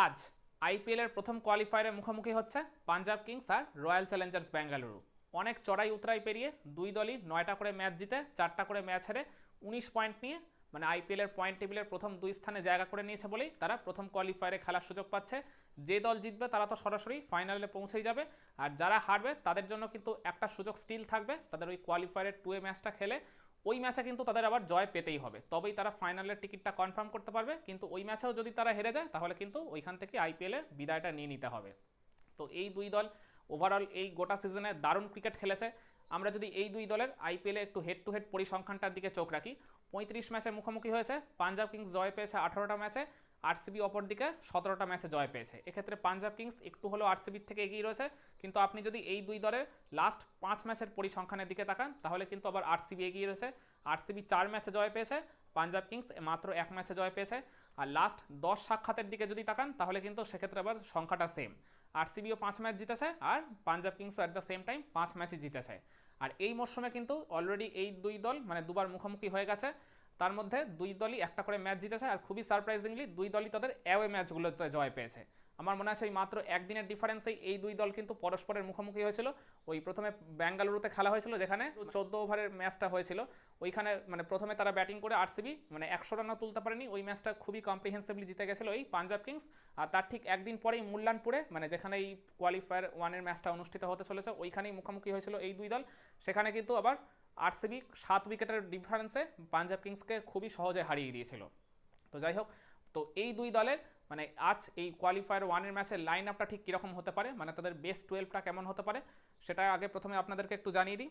আজ আইপিএলের প্রথম কোয়ালিফায়ারে মুখোমুখি হচ্ছে পাঞ্জাব কিংস আর রয়্যাল চ্যালেঞ্জার্স বেঙ্গালুরু অনেক চড়াই উতরাই পেরিয়ে দুই দলই নয়টা করে ম্যাচ জিতে, চারটা করে ম্যাচ হেরে উনিশ পয়েন্ট নিয়ে মানে আইপিএলের পয়েন্ট টেবিলের প্রথম দুই স্থানে জায়গা করে নিয়েছে বলেই তারা প্রথম কোয়ালিফায়ারে খেলার সুযোগ পাচ্ছে। যে দল জিতবে তারা তো সরাসরি ফাইনালে পৌঁছেই যাবে। আর যারা হারবে তাদের জন্য কিন্তু একটা সুযোগ স্টিল থাকবে, তাদের ওই কোয়ালিফায়ারের টু এ ম্যাচটা খেলে ওই ম্যাচে কিন্তু তাদের আবার জয় পেতেই হবে। তবেই তারা ফাইনালের টিকিটটা কনফার্ম করতে পারবে। কিন্তু ওই ম্যাচেও যদি তারা হেরে যায়, তাহলে কিন্তু ওইখান থেকে আইপিএলের বিদায়টা নিয়ে নিতে হবে। তো এই দুই দল ওভারঅল এই গোটা সিজনে দারুণ ক্রিকেট খেলেছে। আমরা যদি এই দুই দলের আইপিএলে একটু হেড টু হেড পরিসংখ্যানটার দিকে চোখ রাখি, পঁয়ত্রিশ ম্যাচে মুখোমুখি হয়েছে। পাঞ্জাব কিংস জয় পেয়েছে আঠারোটা ম্যাচে আরসিবি অপর দিকে সতেরোটা ম্যাচে জয় পেয়েছে। এক্ষেত্রে পাঞ্জাব কিংস একটু হলেও আরসিবির থেকে এগিয়ে রয়েছে। কিন্তু আপনি যদি এই দুই দলের লাস্ট পাঁচ ম্যাচের পরিসংখ্যানের দিকে তাকান, তাহলে কিন্তু আবার আরসিবি এগিয়ে রয়েছে। আরসিবি চার ম্যাচে জয় পেয়েছে পাঞ্জাব কিংস মাত্র এক ম্যাচে জয় পেয়েছে। আর লাস্ট দশ সাক্ষাতের দিকে যদি তাকান, তাহলে কিন্তু সেক্ষেত্রে আবার সংখ্যাটা সেম আরসিবিও পাঁচ ম্যাচ জিতেছে আর পাঞ্জাব কিংসও অ্যাট দ্য সেম টাইম পাঁচ ম্যাচই জিতেছে। আর এই মরশুমে কিন্তু অলরেডি এই দুই দল মানে দুবার মুখোমুখি হয়ে গেছে। তার মধ্যে দুই দলই একটা করে ম্যাচ জিতেছে আর খুবই সারপ্রাইজিংলি দুই দলই তাদের অ্যাওয়ে ম্যাচগুলোতে জয় পেয়েছে। আমার মনে আছে এই মাত্র একদিনের ডিফারেন্সেই এই দুই দল কিন্তু পরস্পরের মুখোমুখি হয়েছিল। ওই প্রথমে বেঙ্গালুরুতে খেলা হয়েছিল যেখানে চোদ্দ ওভারের ম্যাচটা হয়েছিল। ওইখানে মানে প্রথমে তারা ব্যাটিং করে আরসিবি মানে একশো রানও তুলতে পারেনি। ওই ম্যাচটা খুবই কম্প্রিহেন্সিভলি জিতে গেছিল এই পাঞ্জাব কিংস আর তার ঠিক একদিন পরেই মুল্লানপুরে মানে যেখানে এই কোয়ালিফায়ার ওয়ানের ম্যাচটা অনুষ্ঠিত হতে চলেছে ওইখানেই মুখোমুখি হয়েছিল এই দুই দল। সেখানে কিন্তু আবার আরসিবি সাত উইকেটের ডিফারেন্সে পাঞ্জাব কিংসকে খুবই সহজে হারিয়ে দিয়েছিল। তো যাই হোক, তো এই দুই দলের মানে আজ এই কোয়ালিফায়ার ওয়ানের ম্যাচের লাইন আপটা ঠিক কীরকম হতে পারে মানে তাদের বেস্ট টুয়েলভটা কেমন হতে পারে, সেটা আগে প্রথমে আপনাদেরকে একটু জানিয়ে দিই।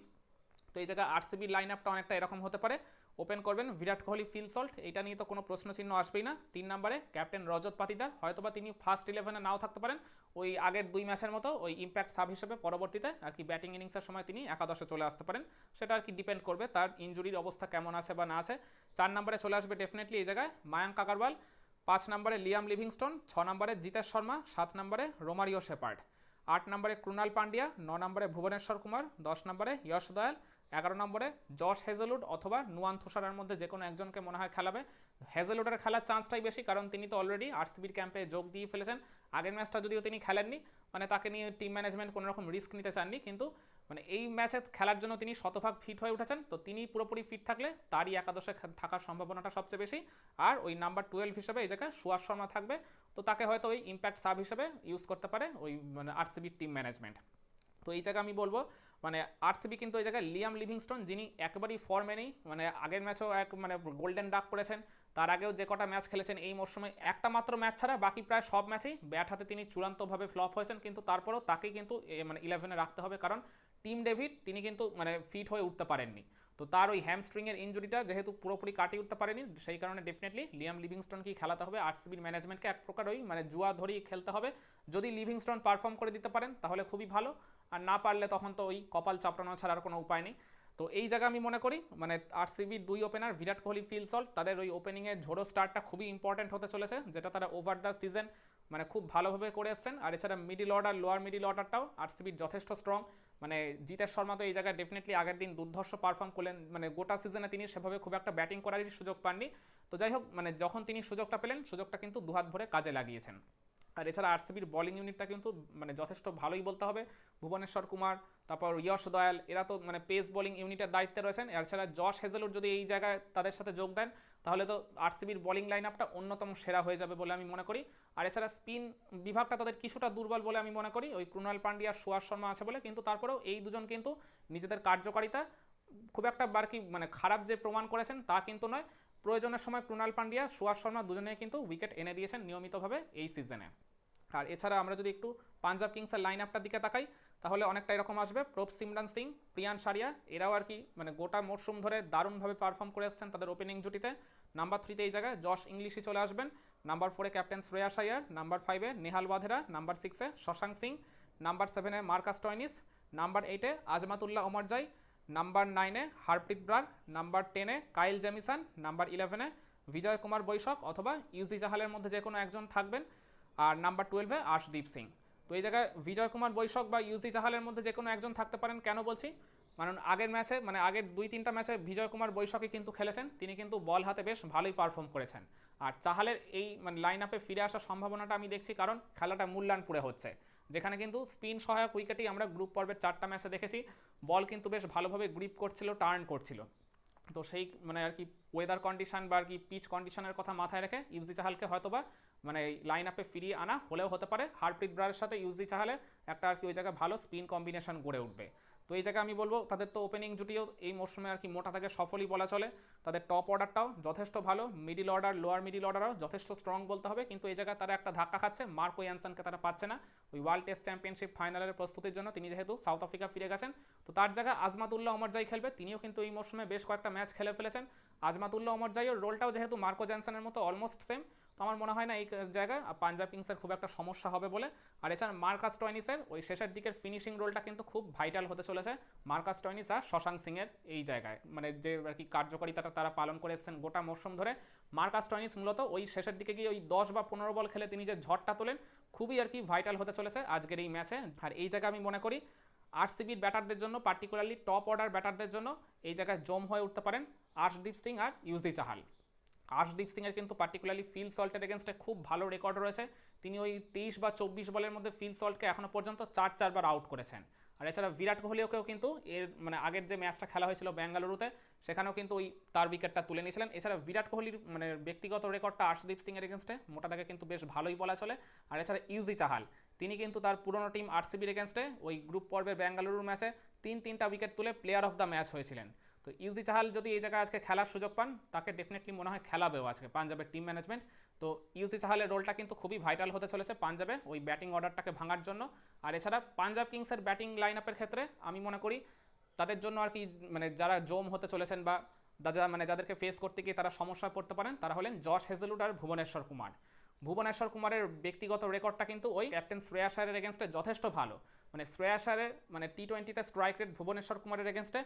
তো এই জায়গায় আরসিবির লাইন আপটা অনেকটা এরকম হতে পারে ওপেন করবেন, বিরাট কোহলি, ফিল সল্ট। এটা নিয়ে তো কোনো প্রশ্ন চিহ্ন আসবেই না। তিন নম্বরে ক্যাপ্টেন রজত পাতিদার। হয়তোবা তিনি ফার্স্ট ইলেভেনে নাও থাকতে পারেন। ওই আগের দুই ম্যাচের মতো ওই ইম্প্যাক্ট সাব হিসেবে পরবর্তীতে আর কি ব্যাটিং ইনিংসের সময় তিনি একাদশে চলে আসতে পারেন। সেটা আর কি ডিপেন্ড করবে তার ইঞ্জুরির অবস্থা কেমন আছে বা না আছে। চার নম্বরে চলে আসবে ডেফিনেটলি এই জায়গায় মায়াঙ্ক আগারওয়াল। পাঁচ নম্বরে লিয়াম লিভিংস্টোন। ছ নম্বরে জিতেশ শর্মা। সাত নম্বরে রোমারিও শেপার্ড। আট নম্বরে ক্রুনাল পান্ডিয়া ন নম্বরে ভুবনেশ্বর কুমার। দশ নম্বরে ইয়শ দয়াল। এগারো নম্বরে জশ হেজেলুড অথবা নুয়ান থোসারের মধ্যে যে কোনো একজনকে মনে হয় খেলাবে। হেজেলুডের খেলার চান্সটাই বেশি, কারণ তিনি তো অলরেডি আরসিবির ক্যাম্পে যোগ দিয়ে ফেলেছেন। আগের ম্যাচটা যদিও তিনি খেলেননি মানে তাকে নিয়ে টিম ম্যানেজমেন্ট কোনো রকম রিস্ক নিতে চাননি, কিন্তু মানে এই ম্যাচে খেলার জন্য তিনি শতভাগ ফিট হয়ে উঠেছেন। তো তিনি পুরোপুরি ফিট থাকলে তারই একাদশে থাকার সম্ভাবনাটা সবচেয়ে বেশি। আর ওই নাম্বার টুয়েলভ হিসেবে এই জায়গায় সুয়াস শর্মা থাকবে। তো তাকে হয়তো ওই ইম্প্যাক্ট সাব হিসেবে ইউজ করতে পারে ওই মানে আরসিবির টিম ম্যানেজমেন্ট তো এই জায়গায় আমি বলব মানে আরসিবি কিন্তু এই জায়গায় লিয়াম লিভিংস্টোন যিনি একেবারেই ফর্মে নেই মানে আগের ম্যাচেও এক মানে গোল্ডেন ডাক করেছেন, তার আগেও যে কটা ম্যাচ খেলেছেন এই মরশুমে একটা মাত্র ম্যাচ ছাড়া বাকি প্রায় সব ম্যাচেই ব্যাট হাতে তিনি চূড়ান্তভাবে ফ্লপ হয়েছেন, কিন্তু তারপরেও তাকে কিন্তু মানে ইলেভেনে রাখতে হবে, কারণ টিম ডেভিড তিনি কিন্তু মানে ফিট হয়ে উঠতে পারেননি। তো তার ওই হ্যামস্ট্রিংয়ের ইঞ্জুরিটা যেহেতু পুরোপুরি কাটিয়ে উঠতে পারেনি, সেই কারণে ডেফিনেটলি লিয়াম লিভিংস্টোনকেই খেলাতে হবে আরসিবির ম্যানেজমেন্টকে এক প্রকার ওই মানে জুয়া ধরেই খেলতে হবে। যদি লিভিংস্টোন পারফর্ম করে দিতে পারেন, তাহলে খুবই ভালো। আর না পারলে তখন তো ওই কপাল চাপড়ানো ছাড়া আর কোনো উপায় নেই। তো এই জায়গা আমি মনে করি মানে আরসিবির দুই opener Virat Kohli Phil Salt তাদের ওই ওপেনিংয়ের ঝোড়ো স্টার্টটা খুবই ইম্পর্টেন্ট হতে চলেছে, যেটা তারা ওভার দ্য সিজন মানে খুব ভালোভাবে করে এসছেন। আর এছাড়া মিডিল অর্ডার লোয়ার মিডিল অর্ডারটাও আরসিবির যথেষ্ট স্ট্রং মানে জিতেশ শর্মা তো এই জায়গায় ডেফিনেটলি আগের দিন দুর্ধর্ষ পারফর্ম করলেন মানে গোটা সিজনে তিনি সেভাবে খুব একটা ব্যাটিং করারই সুযোগ পাননি। তো যাই হোক মানে যখন তিনি সুযোগটা পেলেন, সুযোগটা কিন্তু দুহাত ভরে কাজে লাগিয়েছেন। আর এছাড়া আরসিবির বোলিং ইউনিটটা কিন্তু মানে যথেষ্ট ভালোই বলতে হবে। ভুবনেশ্বর কুমার, তারপর ইয়শ দয়াল, এরা তো মানে পেস বোলিং ইউনিটের দায়িত্বে রয়েছেন। এছাড়া জশ হেজেলুড যদি এই জায়গায় তাদের সাথে যোগ দেন, তাহলে তো আরসিবির বোলিং লাইন আপটা অন্যতম সেরা হয়ে যাবে বলে আমি মনে করি। আর এছাড়া স্পিন বিভাগটা তাদের কিছুটা দুর্বল বলে আমি মনে করি। ওই ক্রুনাল পান্ডিয়া সুয়াস শর্মা আছে বলে, কিন্তু তারপরেও এই দুজন কিন্তু নিজেদের কার্যকারিতা খুব একটা বার কি মানে খারাপ যে প্রমাণ করেছেন তা কিন্তু নয়। প্রয়োজনের সময় ক্রুনাল পান্ডিয়া সুয়াস শর্মা দুজনেই কিন্তু উইকেট এনে দিয়েছেন নিয়মিতভাবে এই সিজনে আর এছাড়া আমরা যদি একটু পাঞ্জাব কিংসের লাইন আপটার দিকে তাকাই, তাহলে অনেকটা এরকম আসবে। প্রভ সিমরান সিং, প্রিয়ান সারিয়া, এরাও আর কি মানে গোটা মরশুম ধরে দারুণভাবে পারফর্ম করে এসেছেন তাদের ওপেনিং জুটিতে। নাম্বার থ্রিতে এই জায়গায় জশ ইংলিশই চলে আসবেন। নাম্বার ফোরে ক্যাপ্টেন শ্রেয়া আয়ার নাম্বার ফাইভে নেহাল ওয়াধেরা নাম্বার সিক্সে শশাঙ্ক সিং নাম্বার সেভেনে মার্কাস টয়নিস নাম্বার এইটে আজমাতুল্লাহ ওমরজাই নাম্বার নাইনে হারপ্রীত ব্রার, নাম্বার টেনে কাইল জেমিসন, নাম্বার ইলেভেনে বিজয় কুমার বৈশক অথবা ইউজি জাহালের মধ্যে যে কোনো একজন থাকবেন। আর নাম্বার টুয়েলভে আশদীপ সিং। তো এই জায়গায় বিজয় কুমার বৈশক বা ইউজি জাহালের মধ্যে যে কোনো একজন থাকতে পারেন কেন বলছি? কারণ আগের ম্যাচে মানে আগের দুই তিনটা ম্যাচে বিজয় কুমার বৈশাখী কিন্তু খেলেছেন। তিনি কিন্তু বল হাতে বেশ ভালোই পারফর্ম করেছেন। আর চাহালের এই মানে লাইন আপে ফিরে আসার সম্ভাবনাটা আমি দেখছি কারণ খেলাটা মূল্যায়নপুরে হচ্ছে। যেখানে কিন্তু স্পিন সহায়ক উইকেটেই আমরা গ্রুপ পর্বের চারটা ম্যাচে দেখেছি। বল কিন্তু বেশ ভালোভাবে গ্রিপ করছিল টার্ন করছিল। তো সেই মানে আর কি ওয়েদার কন্ডিশন বা আর কি পিচ কন্ডিশনের কথা মাথায় রেখে ইউজি চাহালকে হয়তোবা মানে লাইন আপে ফিরিয়ে আনা হলেও হতে পারে। হারপ্রীত ব্রারের সাথে ইউজি চাহালের একটা আর কি ওই জায়গায় ভালো স্পিন কম্বিনেশন গড়ে উঠবে। তো এই জায়গায় আমি বলব, তাদের তো ওপেনিং জুটিও এই মরশুমে আর কি মোটা থেকে সফলই বলা চলে। তাদের টপ অর্ডারটাও যথেষ্ট ভালো মিডিল অর্ডার লোয়ার মিডিল অর্ডারও যথেষ্ট স্ট্রং বলতে হবে, কিন্তু এই জায়গায় তারা একটা ধাক্কা খাচ্ছে, মার্কো ইয়ানসনকে তারা পাচ্ছে না। ওই ওয়ার্ল্ড টেস্ট চ্যাম্পিয়নশিপ ফাইনালের প্রস্তুতির জন্য তিনি যেহেতু সাউথ আফ্রিকা ফিরে গেছেন, তো তার জায়গায় আজমাতুল্লাহ অমরজাই খেলবে, তিনিও কিন্তু এই মরশুমে বেশ কয়েকটা ম্যাচ খেলে ফেলেছেন। আজমাতুল্লাহ অমরজাইয়ের রোলটাও যেহেতু মার্কো জ্যানসনের মতো অলমোস্ট সেম আমার মনে হয় না এই জায়গায় পাঞ্জাব কিংসের খুব একটা সমস্যা হবে বলে। আর এছাড়া মার্কাস টয়নিসের ওই শেষের দিকের ফিনিশিং রোলটা কিন্তু খুব ভাইটাল হতে চলেছে। মার্কাস টয়নিস আর শশাঙ্ক সিংয়ের এই জায়গায়। মানে যে আর কি কার্যকারিতাটা তারা পালন করে এসেছেন গোটা মরশুম ধরে। মার্কাস টয়নিস মূলত ওই শেষের দিকে গিয়ে ওই দশ বা পনেরো বল খেলে তিনি যে ঝড়টা তোলেন, খুবই আর কি ভাইটাল হতে চলেছে আজকের এই ম্যাচে আর এই জায়গায় আমি মনে করি আরসিবির ব্যাটারদের জন্য পার্টিকুলারলি টপ অর্ডার ব্যাটারদের জন্য, এই জায়গায় জম হয়ে উঠতে পারেন আর্শদীপ সিং আর ইউজি চাহাল। আর্শদীপ সিংয়ের কিন্তু পার্টিকুলারলি ফিল সল্টের এগেনস্টে খুব ভালো রেকর্ড রয়েছে। তিনি ওই তেইশ বা চব্বিশ বলের মধ্যে ফিল সল্টকে এখনও পর্যন্ত চার, চারবার আউট করেছেন। আর এছাড়া বিরাট কোহলিওকেও কিন্তু এর মানে আগের যে ম্যাচটা খেলা হয়েছিল বেঙ্গালুরুতে, সেখানেও কিন্তু ওই তার উইকেটটা তুলে নিয়েছিলেন। এছাড়া বিরাট কোহলির মানে ব্যক্তিগত রেকর্ডটা আর্শদীপ সিংয়ের এগেনস্টে মোটা দাগে কিন্তু বেশ ভালোই বলা চলে। আর এছাড়া ইউজি চাহাল, তিনি কিন্তু তার পুরনো টিম আরসিবির এগেনস্টে ওই গ্রুপ পর্বের বেঙ্গালুরুর ম্যাচে তিন, তিনটা উইকেট তুলে প্লেয়ার অফ দ্য ম্যাচ হয়েছিলেন। তো ইউজি চাহাল যদি এই জায়গায় আজকে খেলার সুযোগ পান, তাকে ডেফিনেটলি মনে হয় খেলাবেও আজকে পাঞ্জাবের টিম ম্যানেজমেন্ট তো ইউজি চাহালের রোলটা কিন্তু খুবই ভাইটাল হতে চলেছে পাঞ্জাবে ওই ব্যাটিং অর্ডারটাকে ভাঙার জন্য। আর এছাড়া পাঞ্জাব কিংসের ব্যাটিং লাইন আপের ক্ষেত্রে আমি মনে করি তাদের জন্য আর কি মানে যারা জোম হতে চলেছেন বা যারা মানে যাদেরকে ফেস করতে গিয়ে তারা সমস্যায় পড়তে পারেন, তারা হলেন জশ হেজেলুড আর ভুবনেশ্বর কুমার। ভুবনেশ্বর কুমারের ব্যক্তিগত রেকর্ডটা কিন্তু ওই ক্যাপ্টেন শ্রেয়া শায়ের এগেনস্টে যথেষ্ট ভালো। মানে শ্রেয়া শায়ের মানে টি টোয়েন্টিতে স্ট্রাইক রেট ভুবনেশ্বর কুমারের এগেনস্টে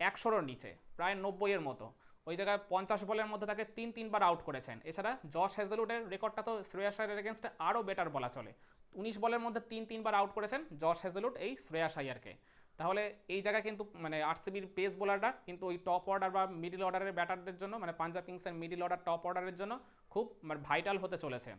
একশোর নিচে, প্রায় নব্বইয়ের মতো। ওই জায়গায় পঞ্চাশ বলের মধ্যে তাকে তিন তিনবার আউট করেছেন। এছাড়া জশ হেজেলুডের রেকর্ডটা তো শ্রেয়া শায়ের এগেনস্টে আরও বেটার বলা চলে। উনিশ বলের মধ্যে তিন তিনবার আউট করেছেন জশ হেজেলুড এই শ্রেয়া শাইয়ারকে তাহলে এই জায়গায় কিন্তু মানে আরসিবির পেস বোলাররা কিন্তু ওই টপ অর্ডার বা মিডিল অর্ডারের ব্যাটারদের জন্য মানে পাঞ্জাব কিংসের মিডিল অর্ডার টপ অর্ডারের জন্য খুব মানে ভাইটাল হতে চলেছে।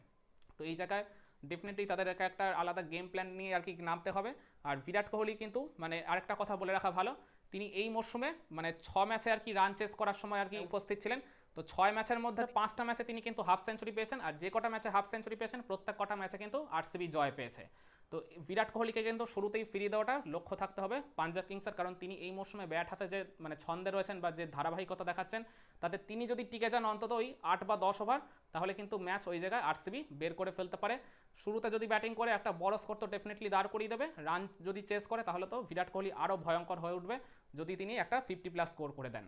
তো এই জায়গায় ডেফিনেটলি তাদের একটা আলাদা গেম প্ল্যান নিয়ে আর কি নামতে হবে। আর বিরাট কোহলি কিন্তু মানে আরেকটা কথা বলে রাখা ভালো তিনি এই মরশুমে মানে ছ ম্যাচে আর কি রান চেস করার সময় আর কি উপস্থিত ছিলেন। তো ছয় ম্যাচের মধ্যে পাঁচটা ম্যাচে তিনি কিন্তু হাফ সেঞ্চুরি পেয়েছেন আর যে কটা ম্যাচে হাফ সেঞ্চুরি পেয়েছেন, প্রত্যেক কটা ম্যাচে কিন্তু আরসিবি জয় পেয়েছে। তো বিরাট কোহলিকে কিন্তু শুরুতেই ফিরিয়ে দেওয়াটা লক্ষ্য থাকতে হবে পাঞ্জাব কিংসের, কারণ তিনি এই মরশুমে ব্যাট হাতে যে মানে ছন্দে রয়েছেন বা যে ধারাবাহিকতা দেখাচ্ছেন, তাতে তিনি যদি টিকে যান অন্তত ওই আট বা দশ ওভার তাহলে কিন্তু ম্যাচ ওই জায়গায় আরসিবি বের করে ফেলতে পারে। শুরুতে যদি ব্যাটিং করে, একটা বড় স্কোর তো ডেফিনেটলি দাঁড় করিয়ে দেবে। রান যদি চেস করে, তাহলে তো বিরাট কোহলি আরও ভয়ঙ্কর হয়ে উঠবে। যদি তিনি একটা ফিফটি প্লাস স্কোর করে দেন।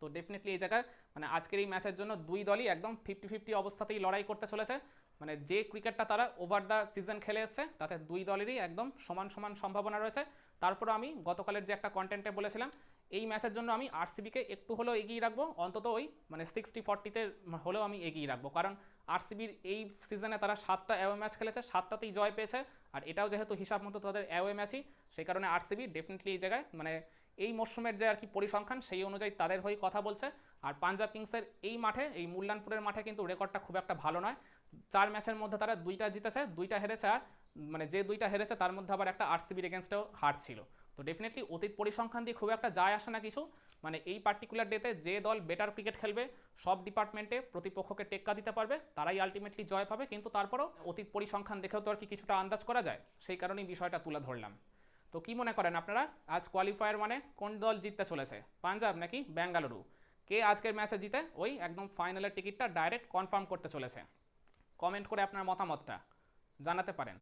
তো ডেফিনেটলি এই জায়গায় মানে আজকের এই ম্যাচের জন্য দুই দলই একদম ফিফটি ফিফটি অবস্থাতেই লড়াই করতে চলেছে। মানে যে ক্রিকেটটা তারা ওভার দ্য সিজন খেলে এসছে, তাতে দুই দলেরই একদম সমান সমান সম্ভাবনা রয়েছে। তারপরে আমি গতকালের যে একটা কন্টেন্টে বলেছিলাম, এই ম্যাচের জন্য আমি আরসিবিকে একটু হলেও এগিয়ে রাখব। অন্তত ওই মানে সিক্সটি ফর্টিতে হলেও আমি এগিয়ে রাখব। কারণ আরসিবির এই সিজনে তারা সাতটা অ্যাওয়ে ম্যাচ খেলেছে, সাতটাতেই জয় পেয়েছে। আর এটাও যেহেতু হিসাব মতো তাদের অ্যাওয়ে ম্যাচই সেই কারণে আরসিবি ডেফিনেটলি এই জায়গায় মানে এই মরশুমের যে আর কি পরিসংখ্যান, সেই অনুযায়ী তাদের হয়ে কথা বলছে। আর পাঞ্জাব কিংসের এই মাঠে, এই মূল্যানপুরের মাঠে কিন্তু রেকর্ডটা খুব একটা ভালো নয়। চার ম্যাচের মধ্যে তারা দুইটা জিতেছে, দুইটা হেরেছে আর মানে যে দুইটা হেরেছে তার মধ্যে আবার একটা আরসিবির এগেনস্টেও হার ছিল। তো ডেফিনেটলি অতীত পরিসংখ্যান দিয়ে খুব একটা যায় আসে না কিছু। মানে এই পার্টিকুলার ডেতে যে দল বেটার ক্রিকেট খেলবে, সব ডিপার্টমেন্টে প্রতিপক্ষকে টেক্কা দিতে পারবে, তারাই আলটিমেটলি জয় পাবে। কিন্তু তারপরও অতীত পরিসংখ্যান দেখেও তো আর কি কিছুটা আন্দাজ করা যায়। সেই কারণেই বিষয়টা তুলে ধরলাম। তো কি মনে করেন আপনারা? আজ কোয়ালিফায়ার মানে কোন দল জিততে চলেছে? পাঞ্জাব নাকি বেঙ্গালুরু কে আজকের ম্যাচে জিতে ওই একদম ফাইনালের টিকিটটা ডাইরেক্ট কনফার্ম করতে চলেছে? কমেন্ট করে আপনার মতামতটা জানাতে পারেন।